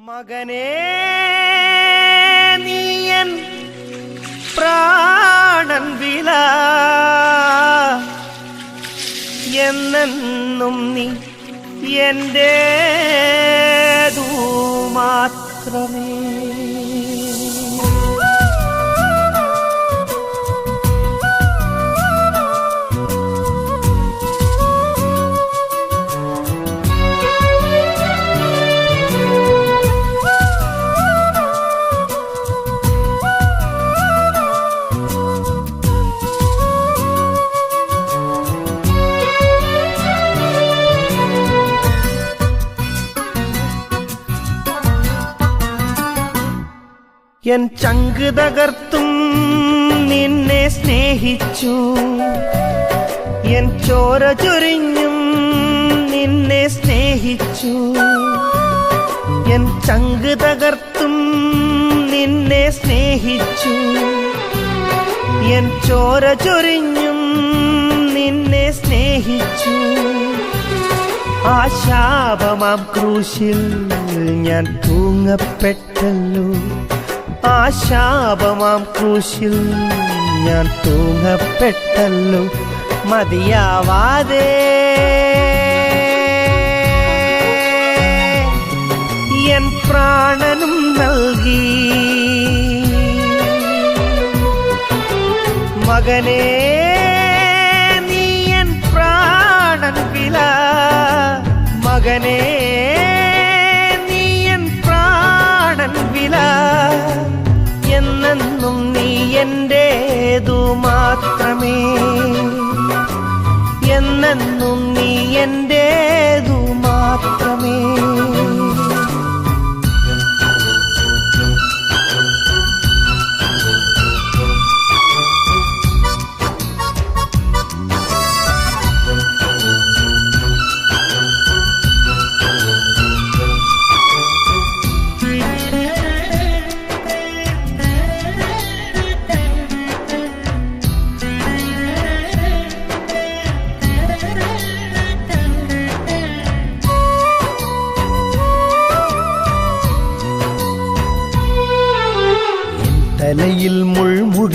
മകനേ നീയൻ പ്രാണൻ വില. എന്നെന്നും നീ എന്റെ മാത്രമേ എൻ ചങ്ക് തകർത്തും നിന്നെ സ്നേഹിച്ചു. എൻ ചോര ചൊരിഞ്ഞും നിന്നെ സ്നേഹിച്ചു. എൻ ചങ്ക് തകർത്തും നിന്നെ സ്നേഹിച്ചു. എൻ ചോര ചൊരിഞ്ഞും നിന്നെ സ്നേഹിച്ചു. ആ ശാപമാം ക്രൂശിൽ ഞാൻ തൂങ്ങപ്പെട്ടല്ലോ. ആ ശാപമാം ക്രൂശിൽ ഞാൻ തൂങ്ങപ്പെട്ടല്ലോ മതിയാവാതെ. എൻ പ്രാണനും നൽകി. മകനേ നീ എൻ പ്രാണൻ വില മകനേ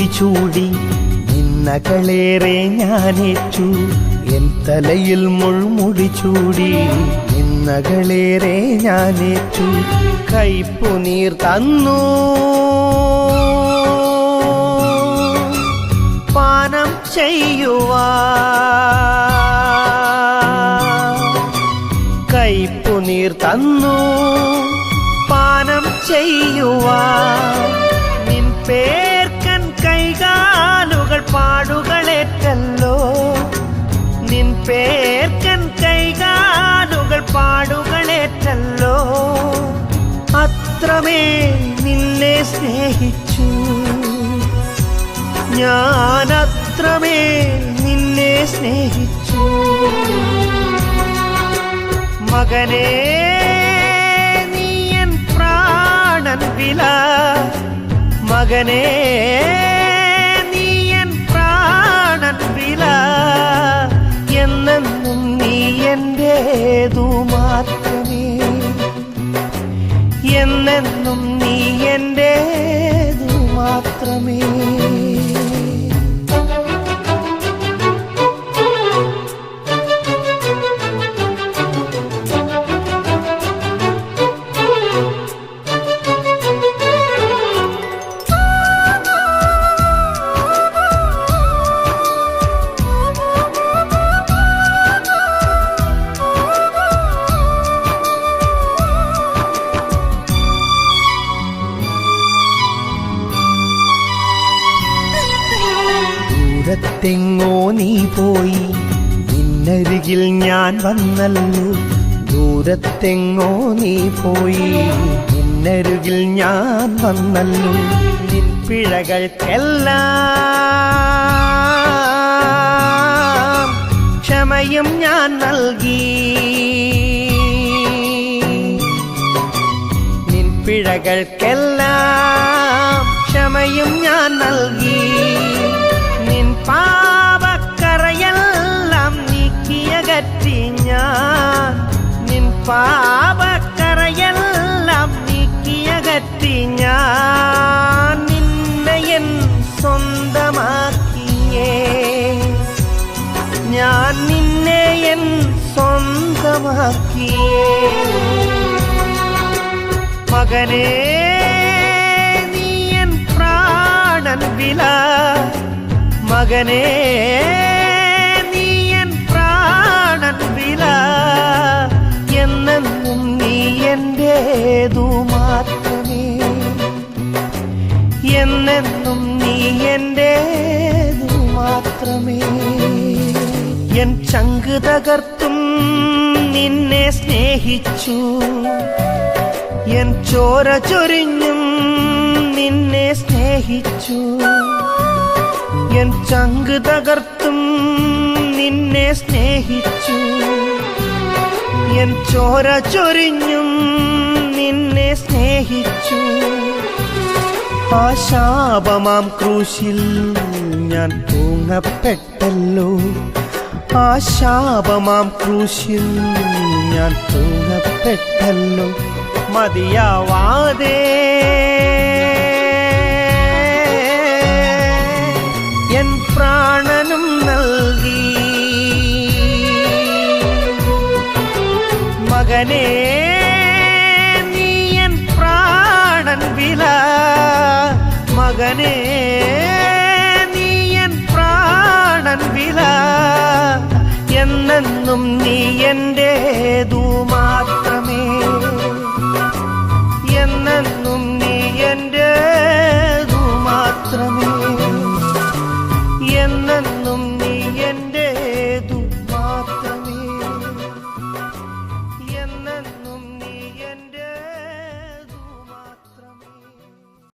മുൾമുടി ചൂടി നിന്നകളേറെ ഞാനേറ്റു. എൻ തലയിൽ മുൾമുടി ചൂടി നിന്നകളേറെ ഞാനേറ്റു. കൈപ്പു നീർ തന്നു. പാനം ചെയ്യുവാ. കൈപ്പു തന്നു. പാനം ചെയ്യുവാ. നിൻ പേർക്കൻ സ്നേഹിച്ചു. ഞാൻ അത്രമേ നിന്നെ സ്നേഹിച്ചു. മകനേ നീ എൻ പ്രാണൻ വില. മകനേ നീ എൻ പ്രാണൻ വില. എന്നെന്നും നീ എന്റേതു മാത്രമേ എന്നെന്നും നീ എന്റേതു മാത്രമേ ദൂരത്തെങ്ങോ നീ പോയി. നിന്നരികിൽ ഞാൻ വന്നല്ലോ. ദൂരത്തെങ്ങോ നീ പോയി. നിന്നരികിൽ ഞാൻ വന്നല്ലോ. നിൻ പിഴകൾക്കെല്ലാം ക്ഷമയും ഞാൻ നൽകി. നിൻ പിഴകൾക്കെല്ലാം ക്ഷമയും ഞാൻ നൽകി. പാപക്കറയെല്ലാം നീക്കിയകറ്റി ഞാൻ നിന്നയൻ സ്വന്തമാക്കിയേ. ഞാൻ നിന്നെ എൻ സ്വന്തമാക്കിയേ. മകനേ നീ എൻ പ്രാണൻ വില. മകനേ എന്റേതു മാത്രമേ എന്നെന്നും നീ എന്റെ മാത്രമേ എൻ ചങ്ക് തകർത്തും നിന്നെ സ്നേഹിച്ചു. എൻ ചോര ചൊരിഞ്ഞും നിന്നെ സ്നേഹിച്ചു. എൻ ചങ്ക് തകർത്തും നിന്നെ സ്നേഹിച്ചു. എൻ ചോര ചൊരിഞ്ഞും നിന്നെ സ്നേഹിച്ചു. ആ ശാപമാം ക്രൂശിൽ ഞാൻ തൂങ്ങപ്പെട്ടല്ലോ. ആ ശാപമാം ക്രൂശിൽ ഞാൻ തൂങ്ങപ്പെട്ടല്ലോ. മതിയാവാതെ. എൻ പ്രാണനും മകനേ നീ എൻ പ്രാണൻ വില. എന്നെന്നും നീ എന്റേതു മാത്രം